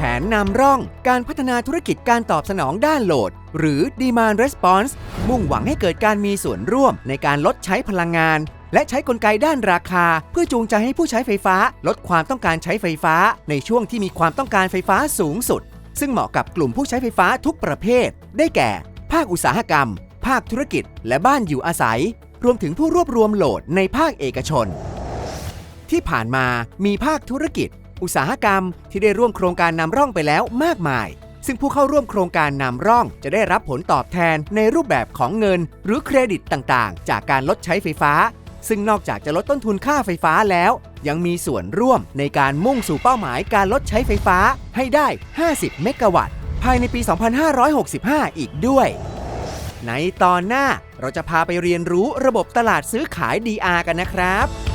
แผนนำร่องการพัฒนาธุรกิจการตอบสนองด้านโหลด หรือ Demand Response มุ่งหวังให้เกิดการมีส่วนร่วมในการลดใช้พลังงาน และใช้กลไกด้านราคา เพื่อจูงใจให้ผู้ใช้ไฟฟ้า ลดความต้องการใช้ไฟฟ้า ในช่วงที่มีความต้องการไฟฟ้าสูงสุด ซึ่งเหมาะกับกลุ่มผู้ใช้ไฟฟ้าทุกประเภท ได้แก่ ภาคอุตสาหกรรม ภาคธุรกิจ และบ้านอยู่อาศัย รวมถึงผู้รวบรวมโหลดในภาคเอกชน ที่ผ่านมามีภาคธุรกิจ อุตสาหกรรมที่ได้ร่วมโครงการนำร่องไปแล้วมากมาย ซึ่งผู้เข้าร่วมโครงการนำร่อง จะได้รับผลตอบแทนในรูปแบบของเงิน หรือเครดิตต่างๆ จากการลดใช้ไฟฟ้า ซึ่งนอกจากจะลดต้นทุนค่าไฟฟ้าแล้ว ยังมีส่วนร่วมในการมุ่งสู่เป้าหมายการลดใช้ไฟฟ้าให้ได้ 50 เมกะวัตต์ ภายในปี 2565 อีกด้วย ในตอนหน้าเราจะพาไปเรียนรู้ระบบตลาดซื้อขาย DR กันนะครับ